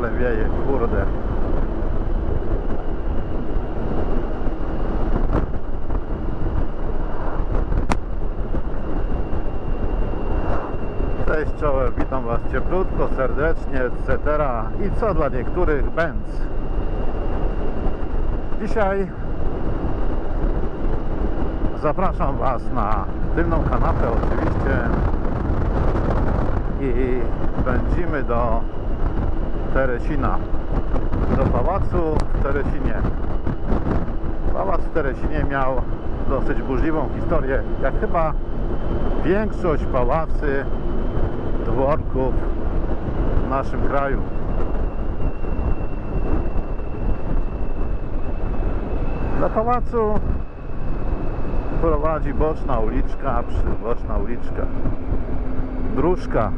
ale wieje, kurde. Cześć czołem, witam Was cieplutko, serdecznie, etc. I co dla niektórych Benz. Dzisiaj zapraszam Was na tylną kanapę oczywiście i pędzimy do Teresina, do pałacu w Teresinie. Pałac w Teresinie miał dosyć burzliwą historię, jak chyba większość pałacy, dworków w naszym kraju. Do pałacu prowadzi boczna uliczka, boczna uliczka, dróżka.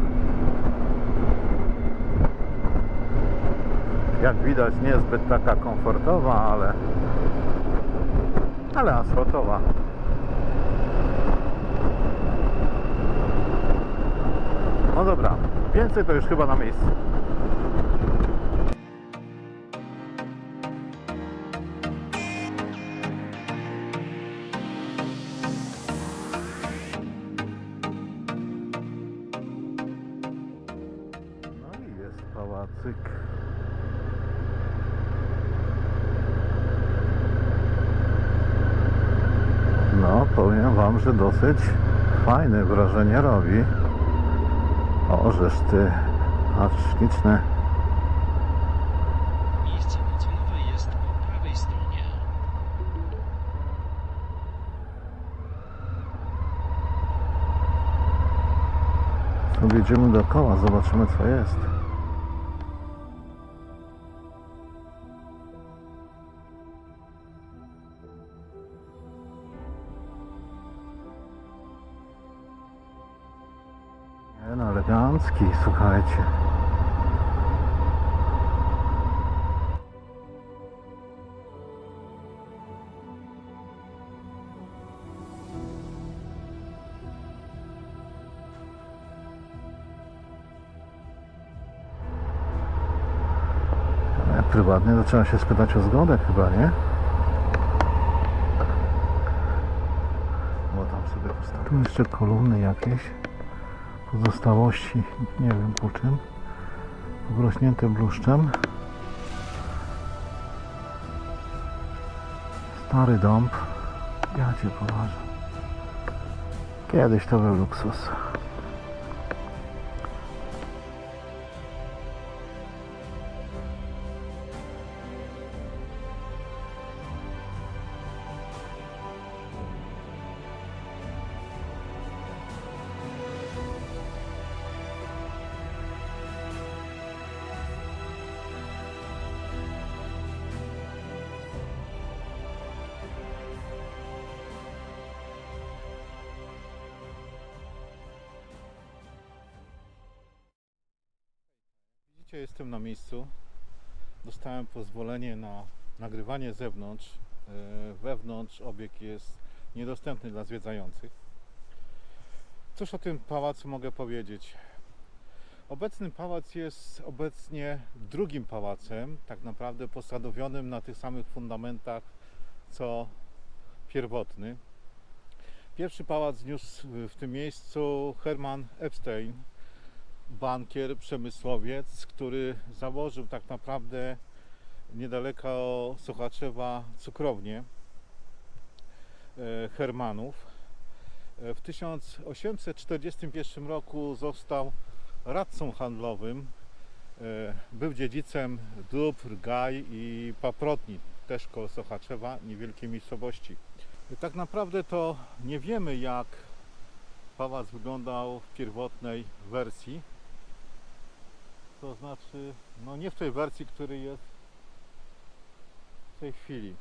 Jak widać niezbyt taka komfortowa, ale ale asfaltowa. No dobra, więcej to już chyba na miejscu. No, powiem Wam, że dosyć fajne wrażenie robi. O, żeż ty, aż śliczne. Miejsce noclegowe jest po prawej stronie. Dookoła, zobaczymy co jest. Elegancki, słuchajcie. Prywatnie to trzeba się spytać o zgodę chyba, nie? Bo tam sobie postawię. Tu jeszcze kolumny jakieś. Pozostałości, nie wiem po czym. Obrośnięte bluszczem. Stary dąb. Ja cię poważę. Kiedyś to był luksus. Widzicie, jestem na miejscu. Dostałem pozwolenie na nagrywanie z zewnątrz. E, Wewnątrz obiekt jest niedostępny dla zwiedzających. Cóż o tym pałacu mogę powiedzieć? Obecny pałac jest obecnie drugim pałacem, tak naprawdę posadowionym na tych samych fundamentach co pierwotny. Pierwszy pałac zniósł w tym miejscu Hermann Epstein, bankier, przemysłowiec, który założył tak naprawdę niedaleko Sochaczewa cukrownię e, Hermanów. E, W 1841 roku został radcą handlowym. E, Był dziedzicem dóbr, gaj i paprotni, też koło Sochaczewa, niewielkiej miejscowości. Tak naprawdę to nie wiemy jak pałac wyglądał w pierwotnej wersji. To znaczy, no nie w tej wersji, który jest w tej chwili.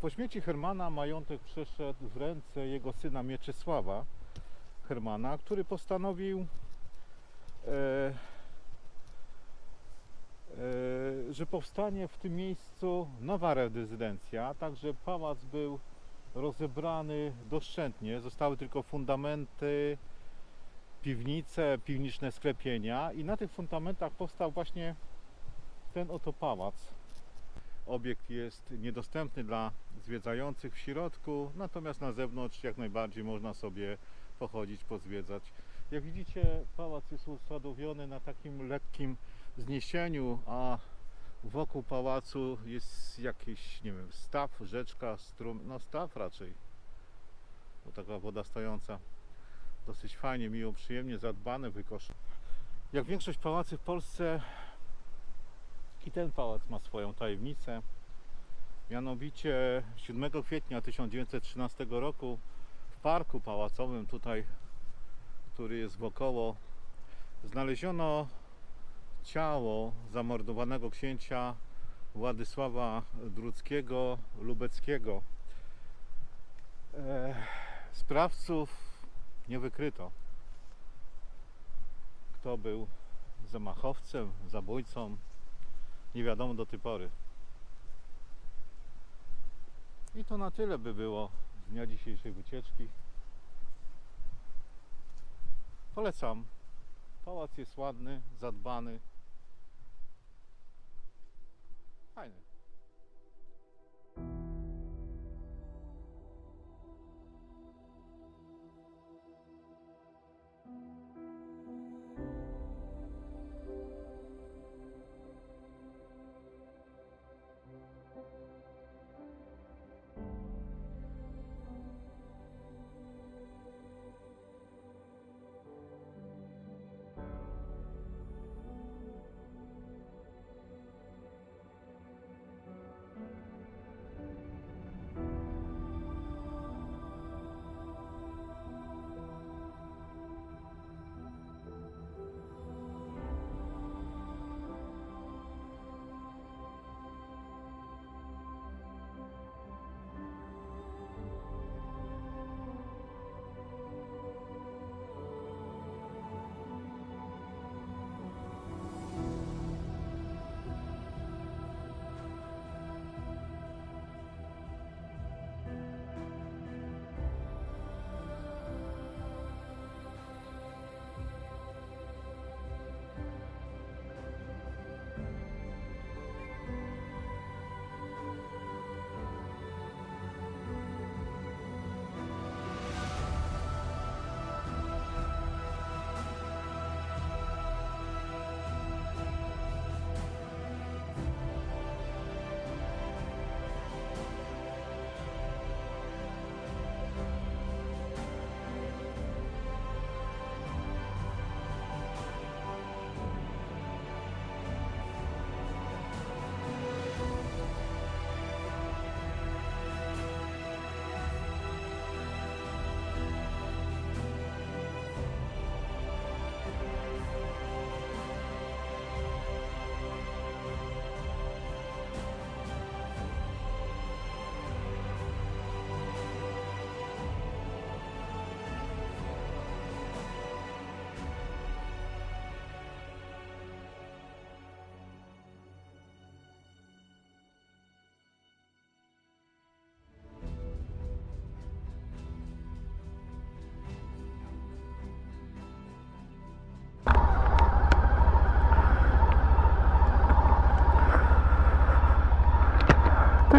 Po śmierci Hermana majątek przeszedł w ręce jego syna Mieczysława Hermana, który postanowił, e, e, że powstanie w tym miejscu nowa rezydencja, także pałac był rozebrany doszczętnie, zostały tylko fundamenty, piwnice, piwniczne sklepienia i na tych fundamentach powstał właśnie ten oto pałac. Obiekt jest niedostępny dla zwiedzających w środku, natomiast na zewnątrz jak najbardziej można sobie pochodzić, pozwiedzać. Jak widzicie, pałac jest usadowiony na takim lekkim zniesieniu, a wokół pałacu jest jakiś, nie wiem, staw, rzeczka, strum, no staw raczej, bo taka woda stojąca. Dosyć fajnie, miło, przyjemnie zadbane, wykoszone. Jak większość pałacy w Polsce, i ten pałac ma swoją tajemnicę. Mianowicie 7 kwietnia 1913 roku w parku pałacowym tutaj, który jest wokoło, znaleziono ciało zamordowanego księcia Władysława Druckiego Lubeckiego. E, Sprawców nie wykryto. Kto był zamachowcem, zabójcą, nie wiadomo do tej pory. I to na tyle by było z dnia dzisiejszej wycieczki. Polecam. Pałac jest ładny, zadbany.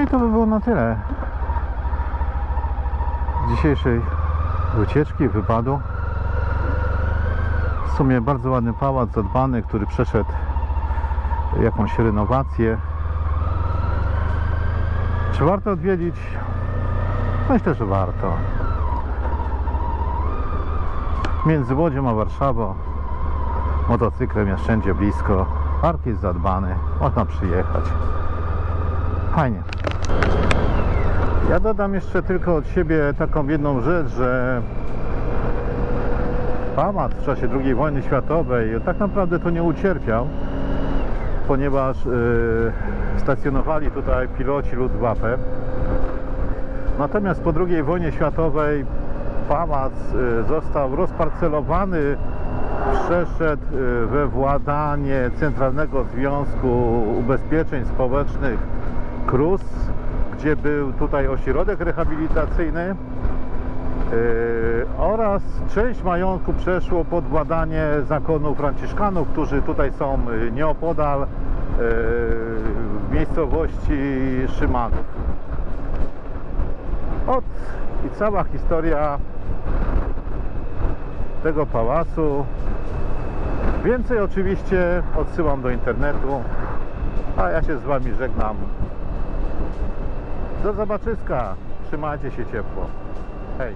I to by było na tyle z dzisiejszej wycieczki, wypadu. W sumie bardzo ładny pałac, zadbany, który przeszedł jakąś renowację. Czy warto odwiedzić? Myślę, że warto. Między Łodzią a Warszawą motocyklem jest wszędzie blisko. Park jest zadbany, można przyjechać. Fajnie. Ja dodam jeszcze tylko od siebie taką jedną rzecz, że pałac w czasie II wojny światowej tak naprawdę to nie ucierpiał, ponieważ yy, stacjonowali tutaj piloci Luftwaffe. Natomiast po II wojnie światowej pałac yy, został rozparcelowany, przeszedł yy, we władanie Centralnego Związku Ubezpieczeń Społecznych KRUS, gdzie był tutaj ośrodek rehabilitacyjny yy, oraz część majątku przeszło pod władanie zakonu Franciszkanów, którzy tutaj są yy, nieopodal w miejscowości Szymanów. Ot i cała historia tego pałacu. Więcej oczywiście odsyłam do internetu, a ja się z Wami żegnam. Do zobaczyska. Trzymajcie się ciepło. Hej.